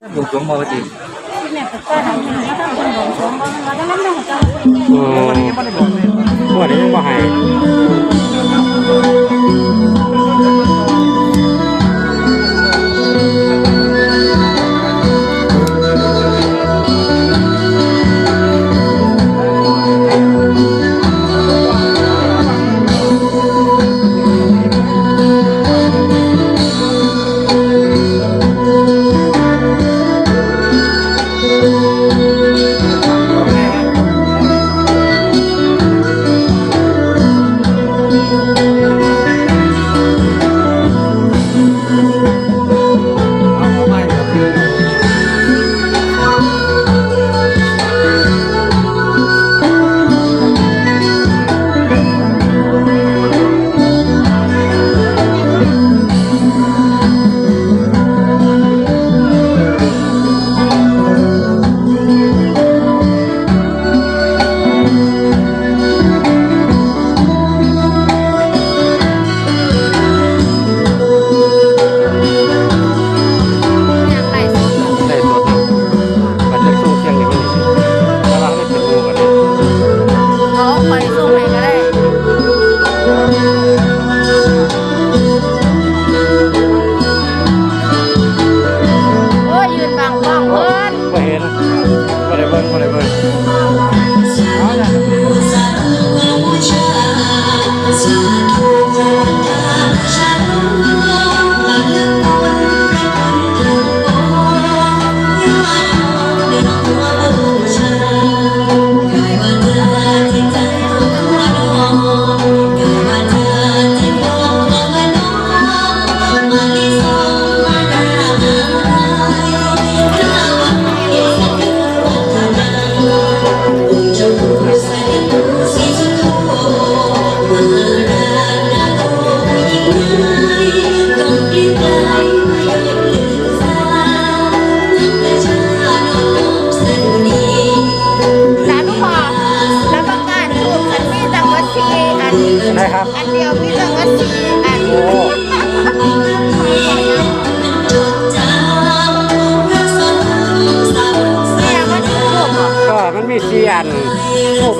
บวงสรวงปกติแม่ก็ก็ทำแล้วทำเป็นของสองก็มันก็มันไม่หัวใจอืมวันนี้ยังไม่ได้บอกเลยงวดนี้ยังบ่ให้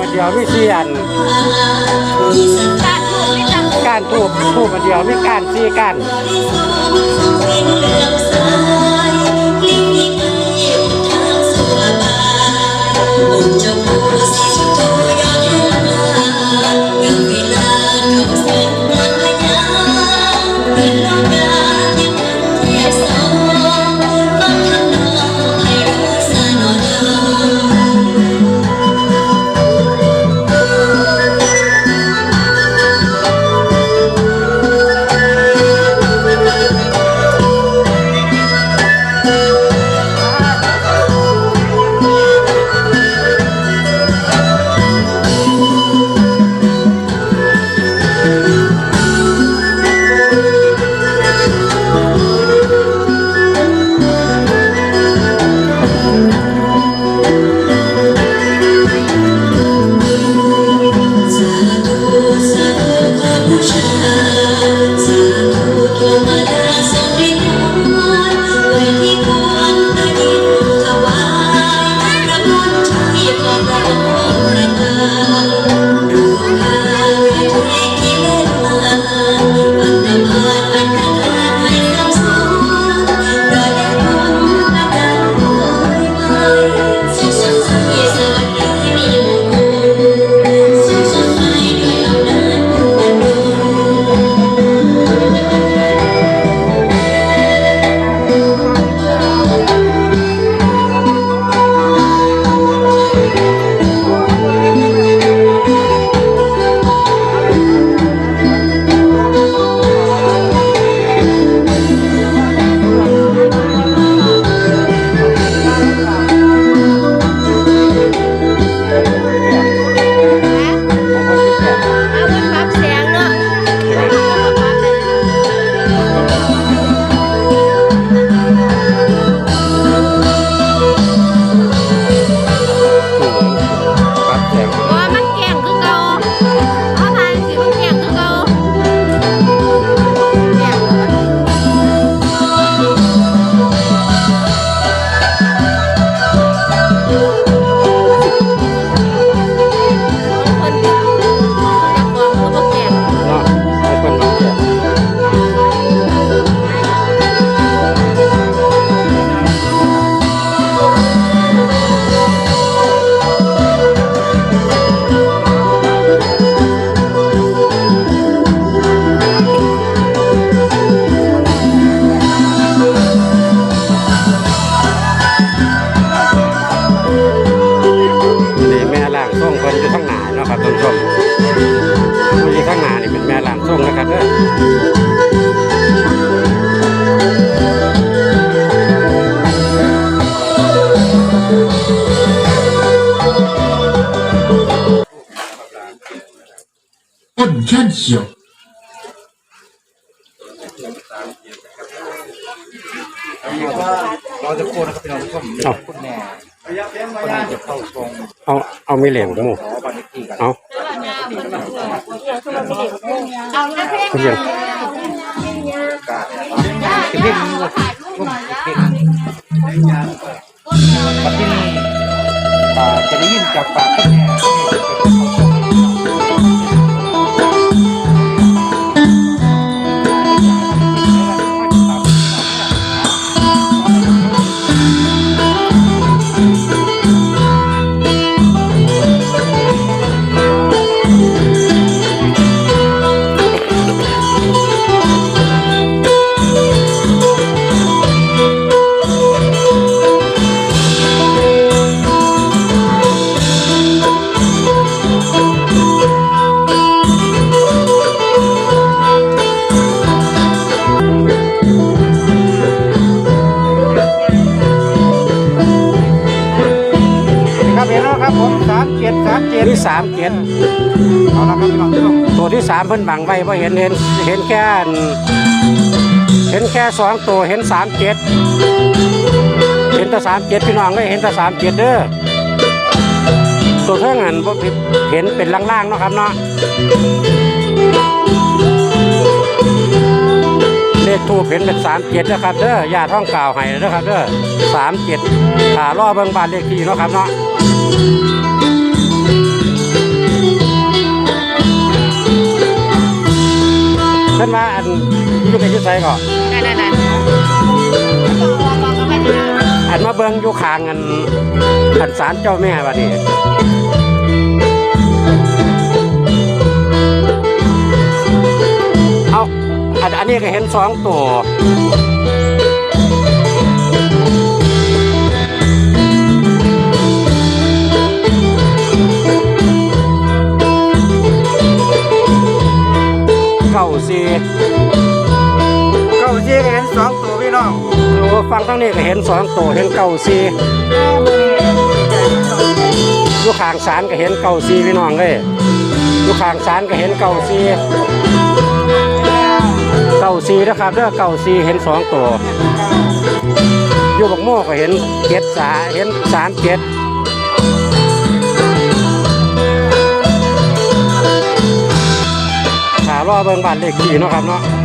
มันเดียวมีสี่อันการถูกมีจังการทูบทูบอันเดียวมีการสี่กันเคนนี้จะเข้าทรงเอาเอามีเหลี่ยมหมูขอบัตรเลขที่กันเอาเอาละเพ่งคุณยังจะเพ่งนี้ว่าร่วมจะเพ่งบัตรที่นี่อ่าจะได้ยินจากปากคุณแม่ที่จะเป็นค สามเพิ่นบังไว้เพราะเห็นเห็นเห็นแค่เห็นแค่สองตัวเห็นสามเจ็ดเห็นแต่สามเจ็ดพี่น้องก็เห็นแต่สามเจ็ดเด้อตัวเท่านั้นบ่เห็นเป็นล่างๆเนาะครับเนาะเลขทูเห็นเป็นสามเจ็ดนะครับเด้อญาท้องกล่าวให้เด้อครับเด้อสามเจ็ดขาล่อเบิ่งบานเลขที่เนาะครับเนาะ พิ่นว่าอันอยู่ในยุไสก่อนนั่นนั่นนั่นบอกบอกบอกเขาไปนะอันมาเบิ่งอยู่ข้างอันอันศาลเจ้าแม่บัดนี้เอาอันอันนี้ก็เห็นสองตัว ก้าสี่เก้าซี่ก็เห็นสองตัวพี่น้องโอ้ฟังทั้งนี้ก็เห็นสองตัวเห็นเก้าสี่อยู่ข้างศาลก็เห็นเก้าสี่พี่น้องเลยอยู่ข้างศาลก็เห็นเก้าสี่เก้าสี่นะครับเด้อเก้าสี่เห็นสองตัวอยู่บักโม่ก็เห็นเจ็ดสาเห็นสามเจ็ด เบิ่งบ้านเลขที่เนาะครับเนาะ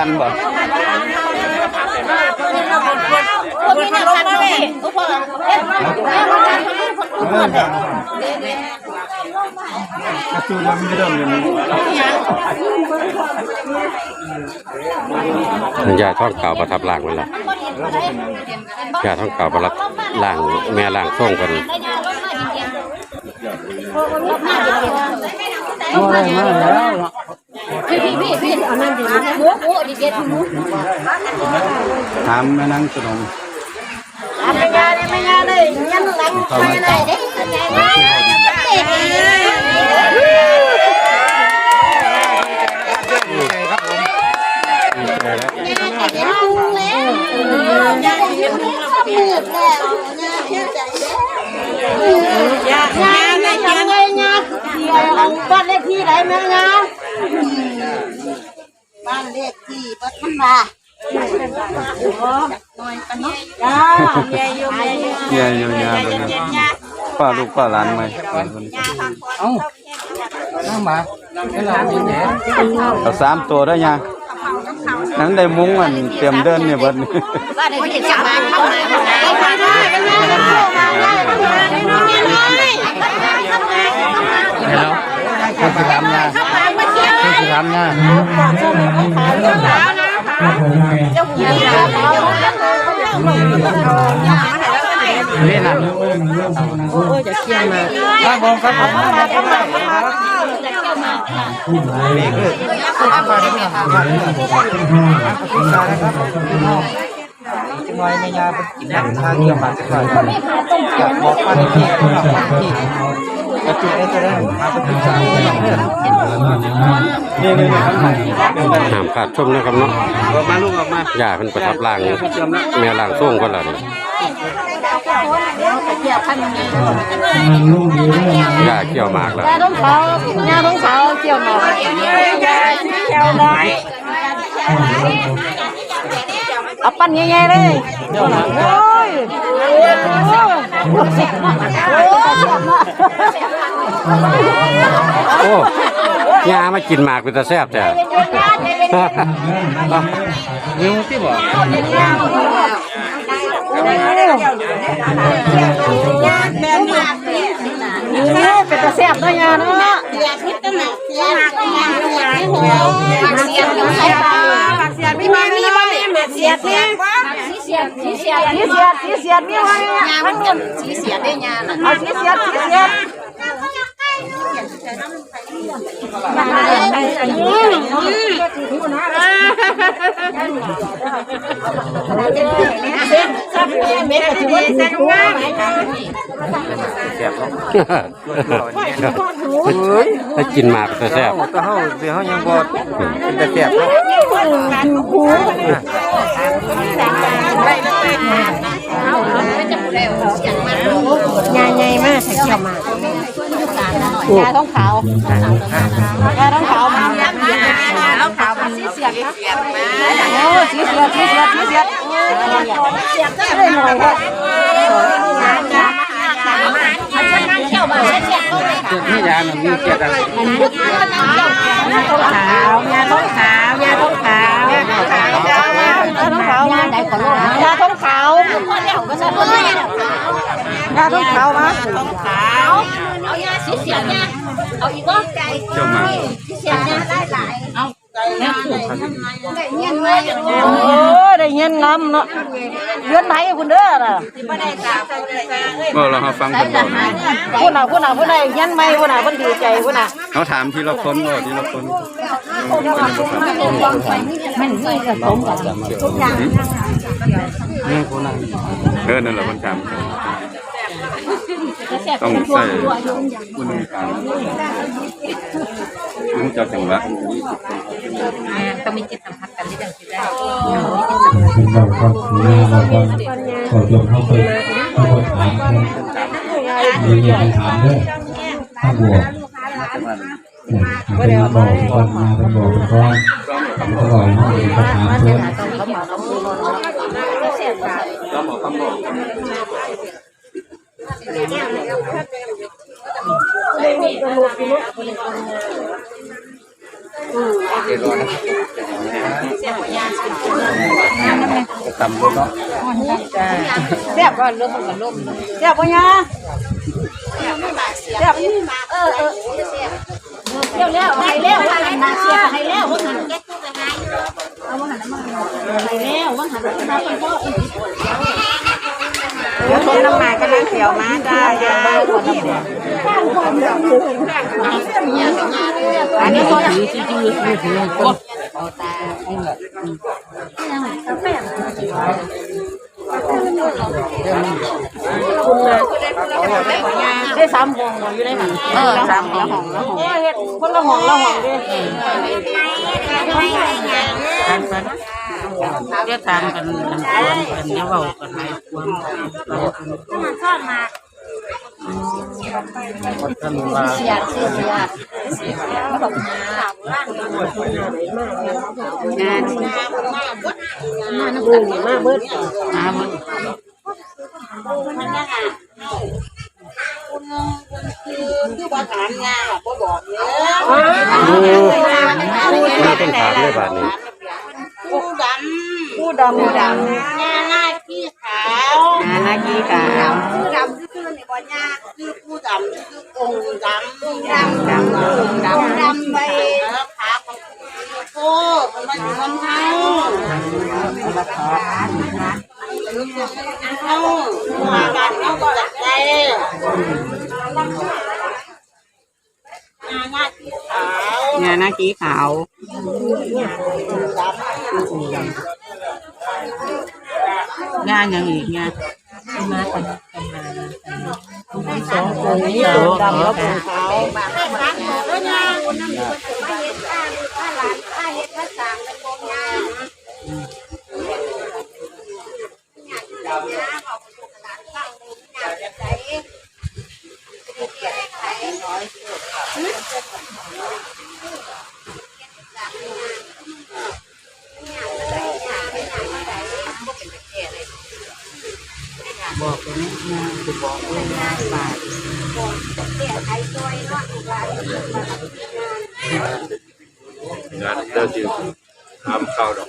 ทันบ่คนที่นั่งทันเลยทุกคนเอ๊ะแม่คนนั้นคนนี้คนทุกคนเลยกระตูนมันไม่เริ่มเลยยาท่องเก่าประทับล่างมันละยาท่องเก่าประทับล่างแม่ล่างส่งกันมาเลยมาแล้ว พี่พี่พี่พี่เอานั่นดิหมูหมูดิเด็ดหมูถามแม่นางสนมไม่ยานเลยไม่ยา เลยยันหลังไม่ได้เด้เด็ดครับผมเอาแล้วยาเห็นมืดแล้วยาเห็นใจยายาไม่ยังไงยาเดี๋ยวเอาบ้านเลขที่ไหนแม่ยาบ้านเลขที่ปัตตานีจ้าแม่อยู่แม่อยู่เยี่ยยยาไปนะป้าลูกป้าหลานไหมเอ้าน้ำมาเวลามีแหนเอาสามตัวได้ยังนั้นได้มุ้งมันเตรียมเดินเนี่ยเบิดนี่บ้านเลขที่จะมาเข้ามาเข้ามาได้เข้ามาได้เข้ามาได้เข้ามาได้เข้ามาได้เข้ามาแล้วคือสิถามยาเข้ามาเมื่อกี้คือสิถามยานี่นะโอ้ยจะเคี่ยวมาครับผมครับผมมาเข้ามาเข้ามา ไม่ทำนะเล่นนะโอ้ยจะเคียงมาข้างบนครับข้างบนนี่คือข้างบนนี่ครับข้างบนนะครับจังไรไม่ยาเป็นกินน้ำชาเกี่ยากับจังไรกับบอกปัาเทียนกับปันเทียน ระจุกได้จะได้มาเป็นพี่ชายนี่นี่นี่ครับห้ามขาดชมนะครับเนาะออกมาลูกออกมาย่าเป็นประทับร่างแม่ร่างทรงก็แล้วนี่ย่าเกี่ยวหมากแล้วยาต้องเขายาต้องเขาเคี่ยวหน่อยยาเคี่ยวหน่อยเอาปั้นใหญ่ๆเลยโอ้ย โอ้ยเสียบมากโอ้ยเสียบมากโอ้ย่ามากินหมากเป็นตาแซ่บจ้ะนิ้วที่บอกแม่นี่นี่เป็นตาแซ่บด้วยยาเนาะอยากคิดตั้งแต่อยากอยากอยากหัวเสียบใส่ตาเสียบมีบ่มีบ่แม่เสียบนี่เสียบ สีเสียบสีเสียบสีเสียบมีบ่ยามันเป็นสีเสียบได้ยาน่ะเอาสีเสียบสีเสียบเม็ดก็ ถือว่าถูกเสียบเนาะเฮ้ยถ้ากินหมากเป็นตาแซ่บแต่เฮาเดี๋ยวเฮายังบ่เป็นแต่เสียบเนาะใหญ่มากใส่เกี่ยวมา กยาท้องขาวยาท้องขาวมายาท้องขาวมันสีเสียดเสียดมาโอ้สีเสียดสีเสียดสีเสียดเสียดได้หน่อยครับนี่ยามันมีเกียรติอะไรขาว ยาท้องขาวยาท้องขาวยาท้องขาวยาท้องขาวยาไหนขอโทษยาท้องขาว ยาท้องขาวยาท้องขาวมาเอายาสีเสียงเนี่ยเอาอีกว่าใจเจ้ามาสีเสียงเนี่ยได้หลายเอาเนี่ยได้เงี้ยเลยโอ้ได้เงินงำเนาะเดือนไหนคุณเด้อน่ะบ่เราเฮาฟังเพิ่นบอกผู้น่ะผู้น่ะผู้ใดเงินไม่ผู้น่ะเพิ่นดีใจผู้น่ะเขาถามทีละคนบ่ทีละคนมันนี่กับผมกับทุกอย่าง นี่คนนั้นเออนั่นแหละคนถามต้องใส่ผู้นึงถามรู้จักจังหวะต้องมีจิตสัมผัสกันที่ดังที่ได้เป็นเราครับนี่เราก็ขอจบเข้าไปเข้าไปถามเลยมีเงียบไปถามด้วยถ้าบวกเป็นบอกคนมาเป็นบอกเป็นก้อนตลอดห้องเองก็ถามเพื่อน ตำด้วยเนาะแซ่บก็ลมก็ลมแซ่บบ่ยา แซ่บเออเออเร็วเร็วให้เร็วให้มาเสียให้เร็วว่าหันแก้ตู้กันไงเอาว่าหันมาให้เร็วว่าหันมเป็นพ่อเดี๋ยวต้น้ำหมากกำลังเขียวมาจ้าอย่าเบาคนนี้อันนี้คนถือจริงๆ คือถือคนได้สามห้องอยู่ในหันเออสามห้องละห้องละห้องเฮ็ดคนละห้องละห้องดิเรียกตามกันกันกันเดี๋ยวเบากันหลายควรเรากัน ท่านว่าเสียเสียเสียเขาบอกงานงานมาน้ำตาลมาเบิดมาเบิ่งคือว่าถามงานอะบ่บอกเยอะนี่เป็นถามเลยบาดนี้ผู้ดำผู้ดำผู้ดำงานหน้าขี้ขาวงานหน้ากีกาผู้ดำ คือนี่ยากคือผู้ดำคือองค์ดำดำดำดำดำไปขาของโอ้มันมาอยู่นำเฮาเอามากันเอาก็ได้งานหน้ากี้ขาวงานยังอีกงานมากัน สองคนนี้ดำแล้วผมขาว บอกเลยนะงานจะบอกเลยงานบาท งานเจ้าจิ๋วทำข้าวดอก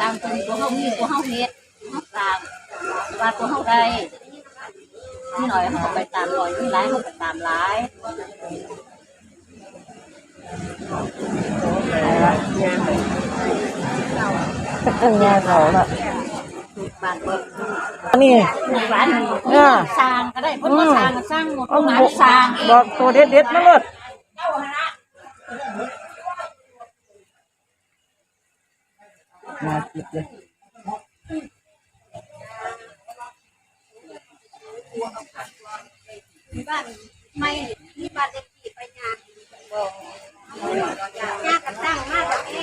ตามตัวตัวเฮามีตัวเฮาเฮ็ดตามว่าตัวเฮาได้นี่หน่อยเฮาไปตามรอยนี่ร้ายเฮาไปตามร้าย งานเขาละบ้านเบิกนี่ร้านนี้สร้างก็ได้เพิ่นก็สร้างสร้างหมดร้านสร้างเองบอกตัวเด็ดเด็ดๆมาเลยมาคิดเลยบ้านไม่มีบ้านเล็กที่ไปงานงานกันตั้งมากกับแม่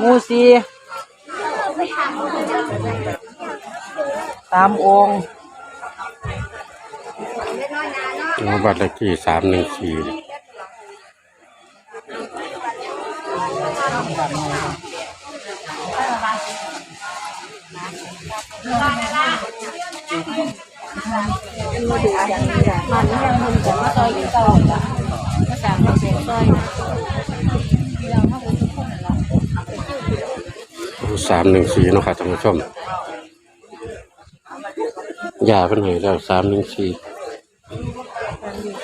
มูซีตามองค์เอาบัตรเลขที่สามหนึ่งสี่ มันยังมันจะมาซอยอยู่เก่าจ้ะมาสามมาเสียซอยสามหนึ่งสี่นะค่ะท่านผู้ชมยาเป็นไงแล้วสามหนึ่งสี่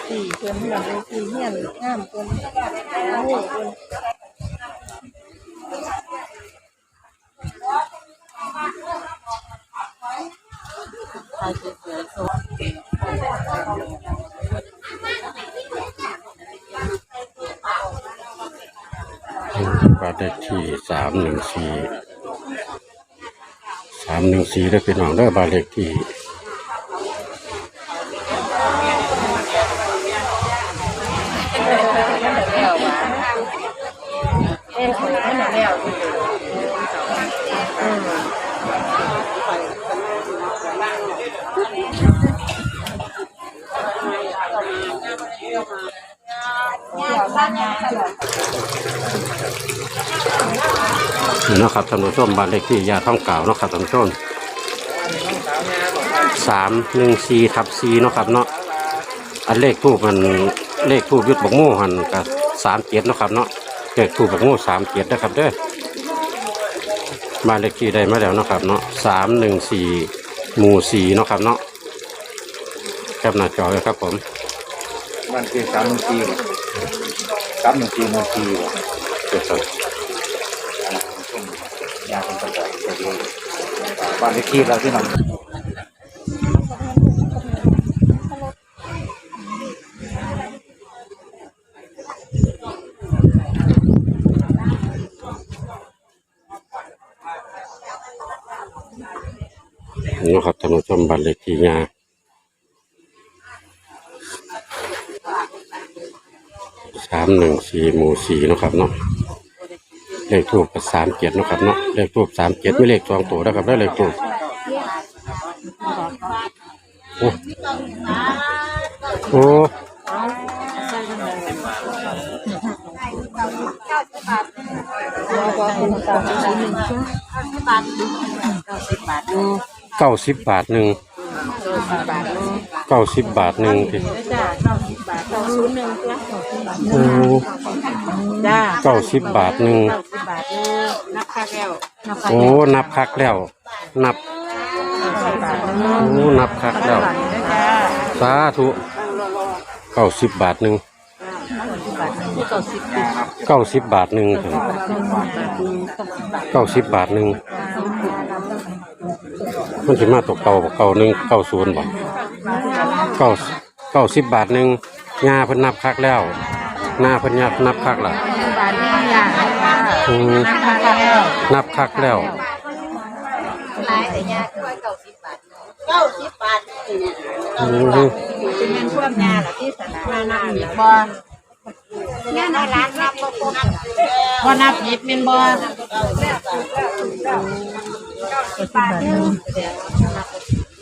สี่เพิ่นเฮียนเลยสี่เฮียนงามเพิ่นโอ้โหเพิ่น ใครจะเสือโซบัตรเลขที่สามหนึ่งสี่สามหนึ่งสี่ได้เป็นหนองได้บาเลขที่ นี่เนาะครับท่านผู้ชมบ้านเลขที่ยาท่องเก่าเนาะครับท่านผู้ชมสามหนึ่งสี่ทับสี่เนาะครับเนาะอันเลขทูบมันเลขทูบยุดบกโม่หันกับสามเจ็ดเนาะครับเนาะเลขทูบบกโม่สามเจ็ดนะครับเด้อบ้านเลขที่ได้มาแล้วเนาะครับเนาะสามหนึ่งสี่หมู่สี่เนาะครับเนาะแคปหน้าจอเลยครับผมมันคือสามหนึ่งสี่สามหนึ่งสี่หนึ่งสี่เดี๋ยวก่อน ยาเป็นประกอบตัวเดียว บ้านเลขที่เราที่นำนี่เนะครับท่านผู้ชมบ้านเลขที่ยาสามหนึ่งสี่หมู่สี่นะครับเนาะ เลขทูบสามเจ็ดนะครับเนาะเลขทูบสามเจ็ดไม่เลขสองตัวนะครับได้เลขทูบโอ้โอ้เก้าสิบบาทหนึ่งเก้าสิบบาทหนึ่งทีเก้าสิบบาทหนึ่งเก้าศูนย์หนึ่งตัว โอ้จ้าเก้าสิบบาทหนึ่ง เก้าสิบบาทเออนับค่าแก้วนับค่าโอ้ แก้วนับคักแล้ว นับ เก้าสิบบาทเออโอ้ นับคักแล้วจ้าสาธุเก้าสิบบาทหนึ่ง เก้าสิบบาทเก้าสิบเก้าสิบบาทหนึ่งเก้าสิบบาทหนึ่งมันสิมาตกเก่าบ่เก่าหนึ่งเก้าศูนย์บ่เก้าเก้าสิบบาทหนึ่งงาเพิ่นนับคักแล้ว หน้าเพิ่นนับนับคักล่ะบาทนี่อย่างอืมนับค่าแก้วนับคักแล้ว หลายแต่ยาคือเก้าสิบบาทเก้าสิบบาทนี่เนี่ยอืมเป็นเงินพวกยาเหรอที่สนามมานับอีกบ่งานร้านรับบ่ครบบ่นับผิดเป็นบ่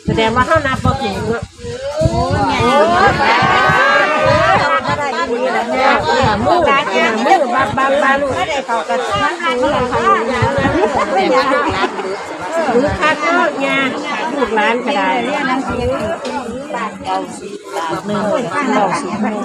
แสดงว่าเขานับบ่ผิดเนาะมือตาแก่มือบับบับบับลูกได้เขากันมันหันมือเขาไม่อยากหรือคัดเนาะยาลูกหลานก็ได้เรียนหนังสือเก้าสิบบาทหนึ่งเก้าสิบหนึ่ง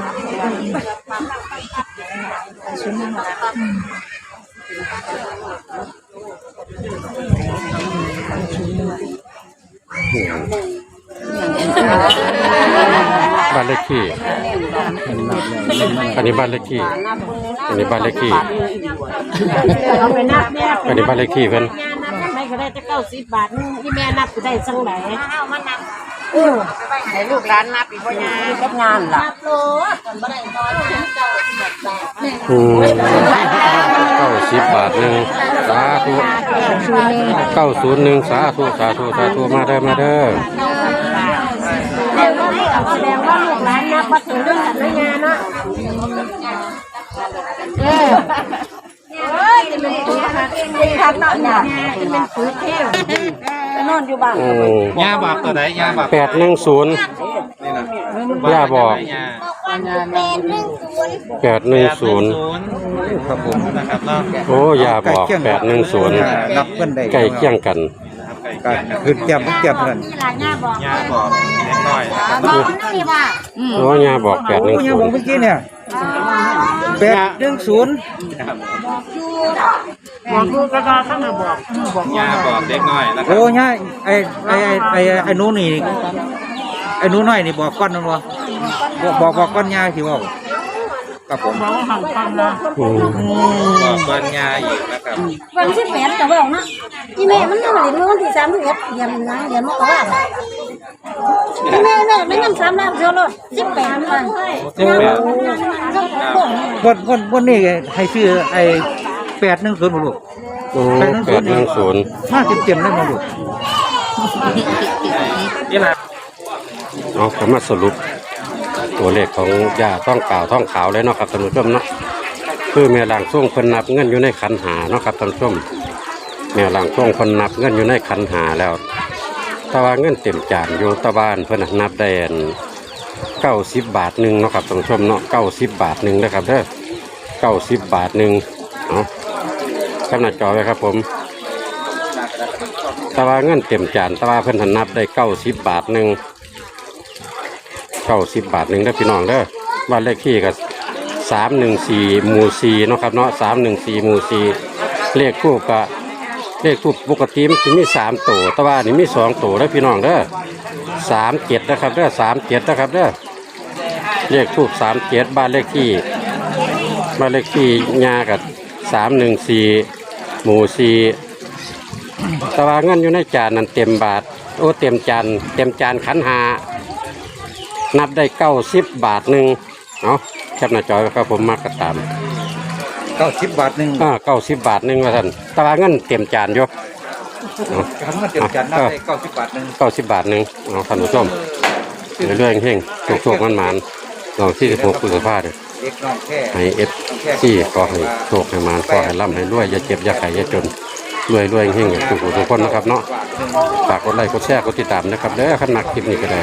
บ้านเลขที่ อันนี้บ้านเลขที่ อันนี้บ้านเลขที่ เอาไปนับแม่อันนี้บ้านเลขที่เพิ่นยานับไม่ก็ได้จะเก้าสิบบาทนี่แม่นับได้สังไหนเอามานับให้ลูกหลานนับอีกว่ายากับงานล่ะนับโลก่อนบ่ได้น้อยถึงเก้าสิบบาทอืมเก้าสิบบาทหนึ่งสาธุเก้าศูนย์หนึ่งสาธุสาธุสาธุมาเด้อมาเด้อ แสดงว่าลูกหลานนับ มาถึงเรื่องกันยาเนาะเออเอ้ยจะเป็นปุ๋ยค่ะปุ๋ยค่ะเนาะเนี่ยจะเป็นปุ๋ยเทวไปนอนอยู่บ้านโอ้ยาบอกตัวไหนยาบอกแปดหนึ่งศูนย์ย่าบอกแปดหนึ่งศูนย์ครับผมนะครับเนาะโอ้ยาบอกแปดหนึ่งศูนย์รับเพิ่นได้ ใกล้เคียงกัน ก็คือเตรียมเตรียมเพิ่นนี่ล่ะย่าบอกยาบอกเล็กน้อยนะครับบอกมันนี่ว่าโอ้ยาบอกแปดหนึ่งโอ้ยาศูบนอกย์เมื่อกี้เนี่ยแปดหนึ่งศูนย์บอกลูกก็ได้ข้างหน้าบอกบอกยาบอกเด็กน้อยนะครัโอ้ยาไอ้ไอ้ไอ้ไอ้ไอ้หนูนี่ไอ้หนูน้อยนี่บอกก้อนนั่นวะบอกบอกบอกก้อนยาที่ว่า ครับผมบอกว่าห่างกันนะอืมบอกก้อนยาอีกนะครับวันที่แปดจะบอกนะอีแม่มันนั่งเล่นเมื่อวันที่สามที่เอ็ดเดือนนะเดือนมกราอีแม่แม่ไม่นั่งสามล้านเท่านั้นสิบแปดพันโอ้วันวันวันนี้ให้ชื่อไอ้แปดหนึ่งศูนย์มาลูกโอ้แปดหนึ่งศูนย์มาเต็มเต็มๆได้มาลูกนี่แหละเอาคำมาสรุป ตัวเลขของยาท่องกล่าวท่องขาวเลยเนาะครับท่านผู้ชมเนาะคือแม่ล่างช่วงคนนับเงินอยู่ในขันหาเนาะครับท่านผู้ชมแม่ล่างช่วงคนนับเงินอยู่ในขันหาแล้วต่ว่าเงินเต็มจานอยู่ตะบานเพิ่นนนับได้อันเก้าสิบบาทหนึ่งเนาะครับท่านผู้ชมเนาะเก้าสิบบาทหนึ่งนะครับเด้อเก้าสิบบาทหนึ่งเอากำหนัดจอไว้ครับผมตะว่าเงินเต็มจานตะว่าเพิ่นหนนับได้เก้าสิบบาทหนึ่ง เก้าสิบบาทหนึ่งเด้อพี่น้องเด้อบ้านเลขที่ก็สามหนึ่งสี่หมู่สี่เนาะครับเนาะสามหนึ่งสี่หมู่สี่เลขคู่ก็เลขคู่ปกติมันมีสามตัวแต่ว่านี่มีสองตัวแล้วพี่น้องเด้อสามเจ็ดนะครับเด้อสามเจ็ดนะครับเด้อเลขทูบสามเจ็ดบ้านเลขที่บ้านเลขที่ยากับสามหนึ่งสี่หมู่สี่ตะวาเงินอยู่ในจานนั้นเต็มบาทโอ้เต็มจานเต็มจานขันหา นับได้เก้าสิบบาทหนึ่งเอาแคปหน้าจอไว้ครับผมมากกระตามเก้าสิบบาทหนึ่งอ่าเก้าสิบบาทหนึ่งว่าท่านตะวาเงินเต็มจานอยู่เอาคำว่าเจ็ดจานนับได้เก้าสิบบาทหนึ่งเก้าสิบบาทหนึ่งเอาท่านผู้ชมเรื่อยๆเฮงๆโชคๆมันมันๆลองที่สิบหกกุศลภาเด้อเด็กน้องแค่ให้เอฟซี่ขอให้โชคให้มานขอให้ร่ำให้รวยอย่าเจ็บอย่าไข้อย่าจนรวยรวยเฮงๆทุกผู้ทุกคนนะครับเนาะฝากกดไลค์กดแชร์กดติดตามนะครับเด้อขันมักคลิปนี้ก็ได้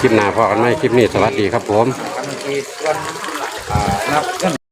คลิปหน้าพอกันไหมคลิปนี้สวัสดีครับผม นับ